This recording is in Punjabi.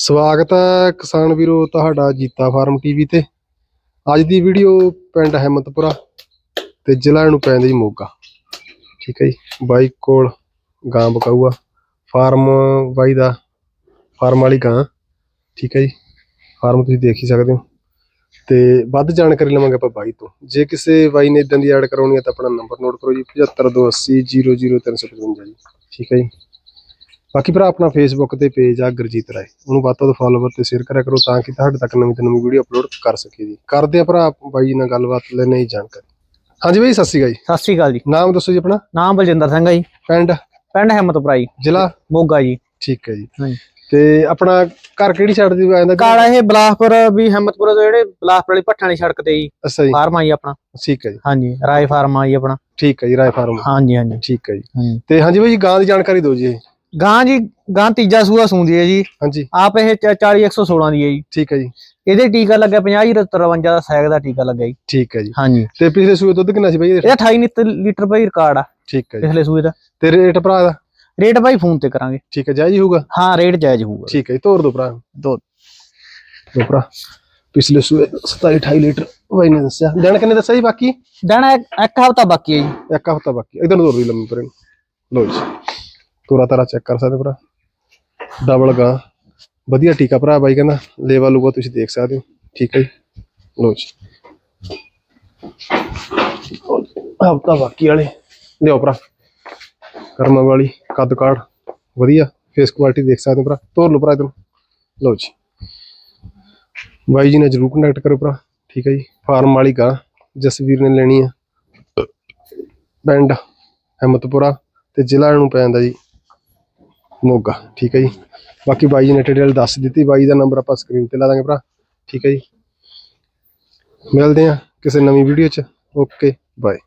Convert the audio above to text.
ਸਵਾਗਤ ਹੈ ਕਿਸਾਨ ਵੀਰੋ ਤੁਹਾਡਾ ਜੀਤਾ ਫਾਰਮ ਟੀਵੀ ਤੇ। ਅੱਜ ਦੀ ਵੀਡੀਓ ਪਿੰਡ ਹਿੰਮਤਪੁਰਾ ਤੇ ਜ਼ਿਲ੍ਹਾ ਨੂੰ ਪੈਂਦਾ ਜੀ ਮੋਗਾ। ਠੀਕ ਹੈ ਜੀ, ਬਾਈ ਕੋਲ ਗਾਂ ਬਕਾਊਆ, ਫਾਰਮ ਬਾਈ ਦਾ, ਫਾਰਮ ਵਾਲੀ ਗਾਂ। ਠੀਕ ਹੈ ਜੀ, ਫਾਰਮ ਤੁਸੀਂ ਦੇਖ ਹੀ ਸਕਦੇ ਹੋ। ਤੇ ਵੱਧ ਜਾਣਕਾਰੀ ਲਵਾਂਗੇ ਆਪਾਂ ਬਾਈ ਤੋਂ। ਜੇ ਕਿਸੇ ਬਾਈ ਨੇ ਇਦਾਂ ਦੀ ਐਡ ਕਰਾਉਣੀ ਹੈ ਤਾਂ ਆਪਣਾ ਨੰਬਰ ਨੋਟ ਕਰੋ ਜੀ 7528000355 ਜੀ। ਠੀਕ ਹੈ ਜੀ। ਬਾਕੀ ਭਰਾ ਆਪਣਾ ਫੇਸਬੁੱਕ ਤੇ ਪੇਜ ਆ ਗੁਰਜੀਤ ਰਾਏ। ਉਹਨੂੰ ਵੱਧ ਤੋਂ ਵੱਧ ਫਾਲੋਵਰ ਤੇ ਸ਼ੇਅਰ ਕਰਿਆ ਕਰੋ ਤਾਂ ਕਿ ਤੁਹਾਡੇ ਤੱਕ ਨਵੀਂ ਤੋਂ ਨਵੀਂ ਵੀਡੀਓ ਅਪਲੋਡ ਕਰ ਸਕੀਏ ਜੀ। ਕਰਦੇ ਆ ਭਰਾ ਬਾਈ ਨਾਲ ਗੱਲਬਾਤ ਲੈਣੇ ਹੀ ਜਾਣਕਾਰੀ। ਹਾਂਜੀ ਬਾਈ ਸਤਿ ਸ਼੍ਰੀ ਅਕਾਲ ਜੀ। ਸਤਿ ਸ੍ਰੀ ਅਕਾਲ ਜੀ। ਨਾਮ ਦੱਸੋ ਜੀ ਆਪਣਾ? ਨਾਮ ਬਲਜਿੰਦਰ ਸਿੰਘ ਹੈ ਜੀ। ਪਿੰਡ? ਪਿੰਡ ਹਿੰਮਤਪੁਰਾ ਜੀ। ਜ਼ਿਲ੍ਹਾ? ਮੋਗਾ ਜੀ। ਠੀਕ ਹੈ ਜੀ। ਹਾਂਜੀ। ਤੇ ਆਪਣਾ ਘਰ ਕਿਹੜੀ ਸਾਈਡ ਦੀ ਆ ਜਾਂਦਾ ਜੀ? ਕਾਲਾ ਇਹ ਬਲਾਸਪੁਰ ਵੀ ਹਿੰਮਤਪੁਰ ਤੋਂ ਜਿਹੜੇ ਬਲਾਸਪੁਰ ਵਾਲੀ ਭੱਠਾਂ ਵਾਲੀ ਸੜਕ ਤੇ ਜੀ। ਅੱਛਾ ਜੀ। ਫਾਰਮ ਆ ਜੀ ਆਪਣਾ। ਠੀਕ ਹੈ ਜੀ। ਹਾਂਜੀ ਰਾਏ ਫਾਰਮ ਆ ਜੀ ਆਪਣਾ। ਠੀਕ ਹੈ ਜੀ ਰਾਏ ਫਾਰਮ। ਹਾਂਜੀ ਹਾਂਜੀ। ਠੀਕ ਹੈ ਜੀ। ਤੇ ਹਾਂਜੀ ਬਾਈ ਗਾਂ ਦੀ ਜਾਣਕਾਰੀ ਦਿਓ ਜੀ। ਗਾਂ ਜੀ ਗਾਂ ਤੀਜਾ ਸੂਆ ਸੂੰਦੀ ਹੈ ਜੀ। ਹਾਂਜੀ। ਆਪ ਇਹ 40 116 ਦੀ ਹੈ ਜੀ। ਠੀਕ ਹੈ ਜੀ। ਇਹਦੇ ਟੀਕਾ ਲੱਗਿਆ 50 ਜੀ 53 ਦਾ ਸੈਗ ਦਾ ਟੀਕਾ ਲੱਗਾ ਜੀ। ਠੀਕ ਹੈ ਜੀ। ਹਾਂਜੀ। ਤੇ ਪਿਛਲੇ ਸੂਏ ਦੁੱਧ ਕਿੰਨਾ ਸੀ ਬਾਈ? ਇਹ 28 ਨਿੱਤ ਲੀਟਰ ਭਾਈ ਰਿਕਾਰਡ ਆ। ਠੀਕ ਹੈ ਜੀ। ਪਿਛਲੇ ਸੂਏ ਦਾ। ਤੇ ਰੇਟ ਭਰਾ ਦਾ? ਰੇਟ ਭਾਈ ਫੋਨ ਤੇ ਕਰਾਂਗੇ। ਠੀਕ ਹੈ ਜਾਇਜ਼ ਹੋਊਗਾ? ਹਾਂ ਰੇਟ ਜਾਇਜ਼ ਹੋਊਗਾ। ਠੀਕ ਹੈ ਜੀ ਤੋਰ ਦੋ ਭਰਾ। ਦੋ। ਦੋ ਭਰਾ। ਪਿਛਲੇ ਸੂਏ 27 28 ਲੀਟਰ। ਬਾਈ ਨੇ ਦੱਸਿਆ। ਦਿਨ ਕਿੰਨੇ ਦੱਸਿਆ ਜੀ ਬਾਕੀ? ਇੱਕ- ਇੱਕ ਹਫ਼ਤਾ ਬਾਕੀ ਹੈ ਜੀ। ਇੱਕ ਹਫਤਾ ਬਾਕੀ ਇਧਰ ਨੂੰ ਤੋਰ ਦੀ ਲੰਮੀ ਪਰੇ ਲੋ ਜੀ। ਤੋਰਾ ਤਾਰਾ ਚੈੱਕ ਕਰ ਸਕਦੇ ਭਰਾ। ਡਬਲ ਗਾ। ਵਧੀਆ ਟੀਕਾ ਭਰਾ ਬਾਈ ਕਹਿੰਦਾ, ਲੇਵਾ ਲੂਗਾ ਤੁਸੀਂ ਦੇਖ ਸਕਦੇ ਹੋ। ਠੀਕ ਹੈ ਜੀ। ਲੋ ਜੀ। ਹਫਤਾ ਬਾਕੀ ਵਾਲੇ। ਲਿਓ ਭਰਾ। ਕਰਮਾਂ ਵਾਲੀ ਕੱਦ ਕਾੜ। ਵਧੀਆ। ਫੇਸ ਕੁਆਲਿਟੀ ਦੇਖ ਸਕਦੇ ਹੋ ਭਰਾ। ਤੋਰ ਲਓ ਭਰਾ ਇਧਰ। ਲੋ ਜੀ। ਬਾਈ ਜੀ ਨੇ ਜਰੂਰ ਕੰਟੈਕਟ ਕਰੋ ਭਰਾ। ਠੀਕ ਹੈ ਜੀ। ਫਾਰਮ ਵਾਲੀ ਗਾ। ਜਸਵੀਰ ਨੇ ਲੈਣੀ ਆ। ਪਿੰਡ। ਹਿੰਮਤਪੁਰਾ ਤੇ ਜ਼ਿਲ੍ਹਾ ਨੂੰ ਪੈਂਦਾ ਜੀ। ਮੋਗਾ, ਠੀਕ ਹੈ ਜੀ। ਬਾਕੀ ਬਾਈ ਜੀ ਨੇ ਡਿਟੇਲ ਦੱਸ ਦਿੱਤੀ, ਬਾਈ ਦਾ ਨੰਬਰ ਆਪਾਂ ਸਕਰੀਨ ਤੇ ਲਾ ਦਾਂਗੇ ਭਰਾ, ਠੀਕ ਹੈ ਜੀ। ਮਿਲਦੇ ਆ ਕਿਸੇ ਨਵੀਂ ਵੀਡੀਓ 'ਚ। Okay bye